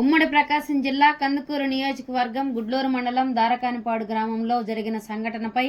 ఉమ్మడి ప్రకాశం జిల్లా కందుకూరు నియోజకవర్గం గుడ్లూరు మండలం దారకానిపాడు గ్రామంలో జరిగిన సంఘటనపై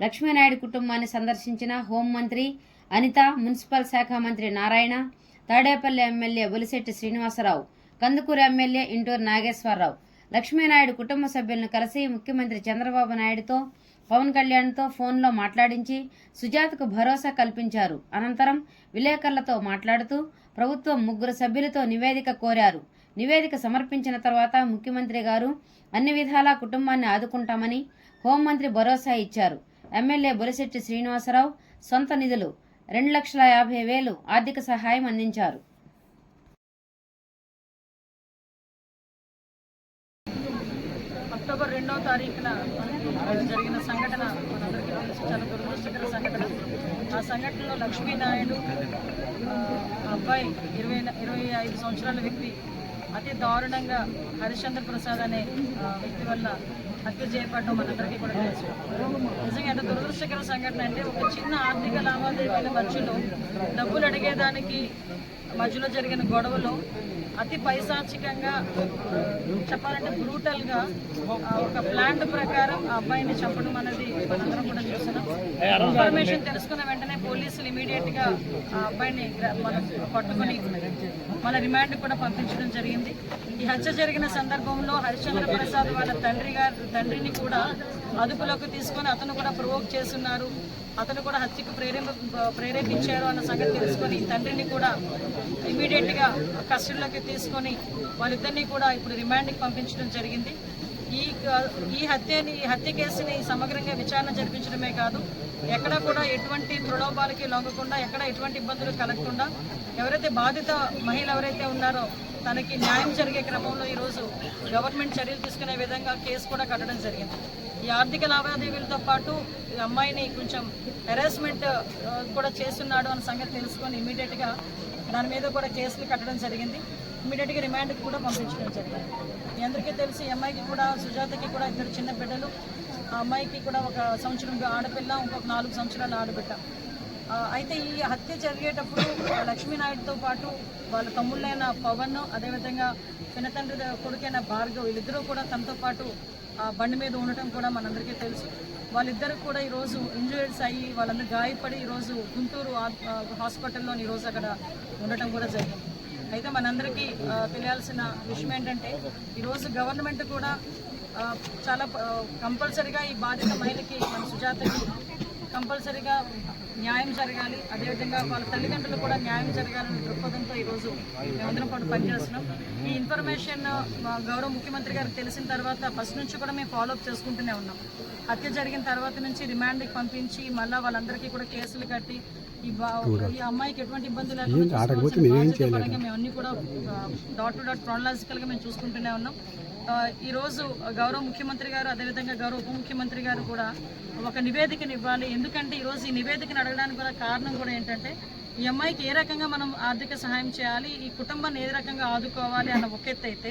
లక్ష్మీనాయుడు కుటుంబాన్ని సందర్శించిన హోంమంత్రి అనిత మున్సిపల్ శాఖ మంత్రి నారాయణ తాడేపల్లి ఎమ్మెల్యే బొలిశెట్టి శ్రీనివాసరావు కందుకూరు ఎమ్మెల్యే ఇంటూరు నాగేశ్వరరావు. లక్ష్మీనాయుడు కుటుంబ సభ్యులను కలిసి ముఖ్యమంత్రి చంద్రబాబు నాయుడుతో పవన్ కళ్యాణ్తో ఫోన్లో మాట్లాడించి సుజాతకు భరోసా కల్పించారు. అనంతరం విలేకరులతో మాట్లాడుతూ ప్రభుత్వం ముగ్గురు సభ్యులతో నివేదిక కోరారు. నివేదిక సమర్పించిన తర్వాత ముఖ్యమంత్రి గారు అన్ని విధాలా కుటుంబాన్ని ఆదుకుంటామని హోంమంత్రి భరోసా ఇచ్చారు. ఎమ్మెల్యే బొలిశెట్టి శ్రీనివాసరావు సొంత నిధులు రెండు లక్షల యాభై వేలు ఆర్థిక సహాయం అందించారు. అక్టోబర్ రెండవ తారీఖున జరిగిన సంఘటన మనందరికీ తెలిసి చాలా దురదృష్టకర సంఘటన. ఆ సంఘటనలో లక్ష్మీనాయుడు అబ్బాయి ఇరవై ఇరవై ఐదు సంవత్సరాల వ్యక్తి అతి దారుణంగా హరిశ్చంద్ర ప్రసాద్ అనే వ్యక్తి వల్ల హత్య చేయబడ్డం మనందరికీ కూడా తెలుసు. నిజంగా ఎంత దురదృష్టకర సంఘటన అంటే ఒక చిన్న ఆర్థిక లావాదేవీల మధ్యలో డబ్బులు అడిగేదానికి మధ్యలో జరిగిన గొడవలో అతి పైశాచికంగా చెప్పాలంటే బ్రూటల్గా ఒక ప్లాంట్ ప్రకారం ఆ అబ్బాయిని చంపడం అనేది మనందరం కూడా చూస్తున్నాం. ఇన్ఫర్మేషన్ తెలుసుకున్న వెంటనే పోలీసులు ఇమీడియట్గా ఆ అబ్బాయిని మనం పట్టుకొని మన రిమాండ్ కూడా పంపించడం జరిగింది. ఈ హత్య జరిగిన సందర్భంలో హరిశ్చంద్ర ప్రసాద్ వాళ్ళ తండ్రి గారు తండ్రిని కూడా అదుపులోకి తీసుకొని అతను కూడా ప్రొవోక్ చేస్తున్నారు. అతను కూడా హత్యకు ప్రేరేప ప్రేరేపించారు అన్న సంగతి తెలుసుకొని తండ్రిని కూడా ఇమీడియట్గా కస్టడీలోకి తీసుకొని వాళ్ళిద్దరినీ కూడా ఇప్పుడు రిమాండ్కి పంపించడం జరిగింది. ఈ ఈ హత్యని ఈ హత్య కేసుని సమగ్రంగా విచారణ జరిపించడమే కాదు ఎక్కడ కూడా ఎటువంటి ప్రలోభాలకి లొంగకుండా ఎక్కడ ఎటువంటి ఇబ్బందులు కలగకుండా ఎవరైతే బాధిత మహిళ ఎవరైతే ఉన్నారో తనకి న్యాయం జరిగే క్రమంలో ఈరోజు గవర్నమెంట్ చర్యలు తీసుకునే విధంగా కేసు కూడా కట్టడం జరిగింది. ఈ ఆర్థిక లావాదేవీలతో పాటు ఈ అమ్మాయిని కొంచెం హెరాస్మెంట్ కూడా చేస్తున్నాడు అన్న సంగతి తెలుసుకొని ఇమీడియట్గా దాని మీద కూడా కేసులు కట్టడం జరిగింది. ఇమీడియట్గా రిమాండ్కి కూడా పంపించడం జరిగింది. మీ అందరికీ తెలిసి అమ్మాయికి కూడా సుజాతకి కూడా ఇద్దరు చిన్న బిడ్డలు. ఆ అమ్మాయికి కూడా ఒక సంవత్సరం ఆడపిల్ల ఇంకొక నాలుగు సంవత్సరాలు ఆడబిడ్డ. అయితే ఈ హత్య జరిగేటప్పుడు లక్ష్మీనాయుడుతో పాటు వాళ్ళ తమ్ముళ్ళైన పవన్ అదేవిధంగా చిన్నతండ్రి కొడుకైన భార్గవ్ వీళ్ళిద్దరూ కూడా తనతో పాటు బండి మీద ఉండటం కూడా మనందరికీ తెలుసు. వాళ్ళిద్దరు కూడా ఈరోజు ఇంజురీస్ అయ్యి వాళ్ళందరూ గాయపడి ఈరోజు గుంటూరు హాస్పిటల్లో ఈరోజు అక్కడ ఉండటం కూడా జరిగింది. అయితే మనందరికీ తెలియాల్సిన విషయం ఏంటంటే ఈరోజు గవర్నమెంట్ కూడా చాలా కంపల్సరిగా ఈ బాధిత మహిళకి మన సుజాతకి కంపల్సరిగా న్యాయం జరగాలి. అదేవిధంగా వాళ్ళ తల్లిదండ్రులు కూడా న్యాయం జరగాలనే దృక్పథంతో ఈరోజు మేమందరం కూడా పనిచేస్తున్నాం. ఈ ఇన్ఫర్మేషన్ గౌరవ ముఖ్యమంత్రి గారికి తెలిసిన తర్వాత ఫస్ట్ నుంచి కూడా మేము ఫాలోఅప్ చేసుకుంటూనే ఉన్నాం. హత్య జరిగిన తర్వాత నుంచి రిమాండ్కి పంపించి మళ్ళీ వాళ్ళందరికీ కూడా కేసులు కట్టి ఈ అమ్మాయికి ఎటువంటి లేకుండా మేము అన్ని కూడా డాట్ టు డాట్ క్రానలాజికల్గా మేము చూసుకుంటూనే ఉన్నాం. ఈరోజు గౌరవ ముఖ్యమంత్రి గారు అదేవిధంగా గౌరవ ఉప ముఖ్యమంత్రి గారు కూడా ఒక నివేదికను ఇవ్వాలి. ఎందుకంటే ఈరోజు ఈ నివేదికను అడగడానికి కూడా కారణం కూడా ఏంటంటే ఈ అమ్మాయికి ఏ రకంగా మనం ఆర్థిక సహాయం చేయాలి ఈ కుటుంబాన్ని ఏ రకంగా ఆదుకోవాలి అన్న ఒక ఎత్తు అయితే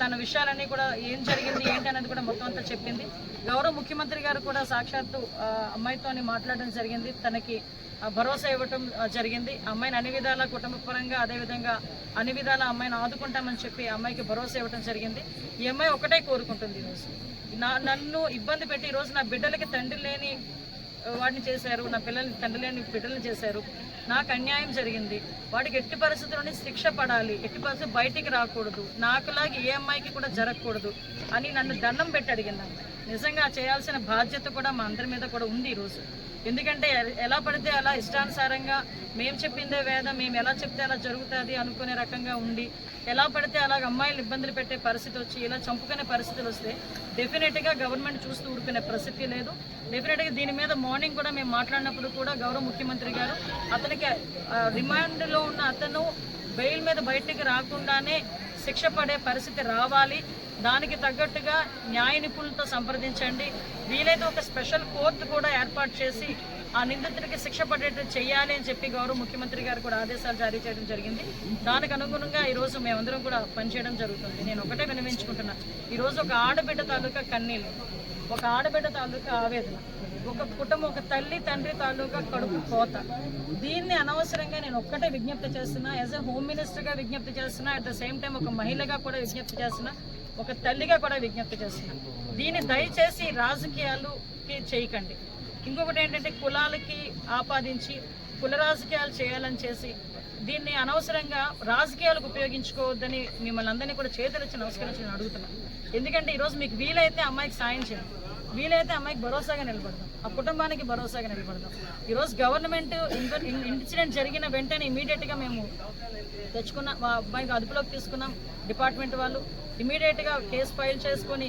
తన విషయాలన్నీ కూడా ఏం జరిగింది ఏంటి అనేది కూడా మొత్తం అంతా చెప్పింది. గౌరవ ముఖ్యమంత్రి గారు కూడా సాక్షాత్తు అమ్మాయితోని మాట్లాడడం జరిగింది. తనకి భరోసా ఇవ్వటం జరిగింది. అమ్మాయిని అన్ని విధాల కుటుంబ పరంగా అదేవిధంగా అన్ని విధాల అమ్మాయిని ఆదుకుంటామని చెప్పి అమ్మాయికి భరోసా ఇవ్వటం జరిగింది. ఈ అమ్మాయి ఒకటే కోరుకుంటుంది ఈరోజు నా నన్ను ఇబ్బంది పెట్టి ఈరోజు నా బిడ్డలకి తండ్రి లేని వాడిని చేశారు నా పిల్లల్ని తండ్రి బిడ్డలు బిడ్డలను చేశారు. నాకు అన్యాయం జరిగింది. వాడికి ఎట్టి పరిస్థితుల్లోనే శిక్ష పడాలి. ఎట్టి పరిస్థితి బయటికి రాకూడదు. నాకులాగా ఏ అమ్మాయికి కూడా జరగకూడదు అని నన్ను దండం పెట్టి అడిగింది. నిజంగా చేయాల్సిన బాధ్యత కూడా మా అందరి మీద కూడా ఉంది ఈరోజు. ఎందుకంటే ఎలా పడితే అలా ఇష్టానుసారంగా మేము చెప్పిందే వేదం మేము ఎలా చెప్తే అలా జరుగుతుంది అనుకునే రకంగా ఉండి ఎలా పడితే అలాగ అమ్మాయిలు ఇబ్బందులు పెట్టే పరిస్థితి వచ్చి ఇలా చంపుకునే పరిస్థితులు వస్తే డెఫినెట్గా గవర్నమెంట్ చూస్తూ ఊరుకునే ప్రసిద్ధి లేదు. డెఫినెట్గా దీని మీద మార్నింగ్ కూడా మేము మాట్లాడినప్పుడు కూడా గౌరవ ముఖ్యమంత్రి గారు అతనికి రిమాండ్లో ఉన్న అతను బెయిల్ మీద బయటికి రాకుండానే శిక్ష పడే పరిస్థితి రావాలి. దానికి తగ్గట్టుగా న్యాయ నిపుణులతో సంప్రదించండి. వీలైతే ఒక స్పెషల్ కోర్టు కూడా ఏర్పాటు చేసి ఆ నిందితుడికి శిక్ష పడేట్టు చేయాలి అని చెప్పి గౌరవ ముఖ్యమంత్రి గారు కూడా ఆదేశాలు జారీ చేయడం జరిగింది. దానికి అనుగుణంగా ఈరోజు మేమందరం కూడా పనిచేయడం జరుగుతుంది. నేను ఒకటే వినవించుకుంటున్నా ఈరోజు ఒక ఆడబిడ్డ తాలూకా కన్నీళ్ళు ఒక ఆడబిడ్డ తాలూకా ఆవేదన ఒక కుటుంబం ఒక తల్లి తండ్రి తాలూకా కడుపు కోత. దీన్ని అనవసరంగా నేను ఒక్కటే విజ్ఞప్తి చేస్తున్నా. యాజ్ ఎ హోమ్ మినిస్టర్గా విజ్ఞప్తి చేస్తున్నా. అట్ ద సేమ్ టైం ఒక మహిళగా కూడా విజ్ఞప్తి చేస్తున్నా. ఒక తల్లిగా కూడా విజ్ఞప్తి చేస్తున్నా దీన్ని దయచేసి రాజకీయాలుకి చేయకండి. ఇంకొకటి ఏంటంటే కులాలకి ఆపాదించి కుల రాజకీయాలు చేయాలని చేసి దీన్ని అనవసరంగా రాజకీయాలకు ఉపయోగించుకోవద్దని మిమ్మల్ని అందరినీ కూడా చేతులెచ్చి నమస్కరించి అడుగుతున్నాను. ఎందుకంటే ఈరోజు మీకు వీలైతే అమ్మాయికి సాయం చేయండి. వీలైతే అమ్మాయికి భరోసాగా నిలబడదాం. ఆ కుటుంబానికి భరోసాగా నిలబడదాం. ఈరోజు గవర్నమెంట్ ఇన్సిడెంట్ జరిగిన వెంటనే ఇమీడియట్గా మేము తెచ్చుకున్న మా అబ్బాయికి అదుపులోకి తీసుకున్నాం. డిపార్ట్మెంట్ వాళ్ళు ఇమీడియట్గా కేసు ఫైల్ చేసుకొని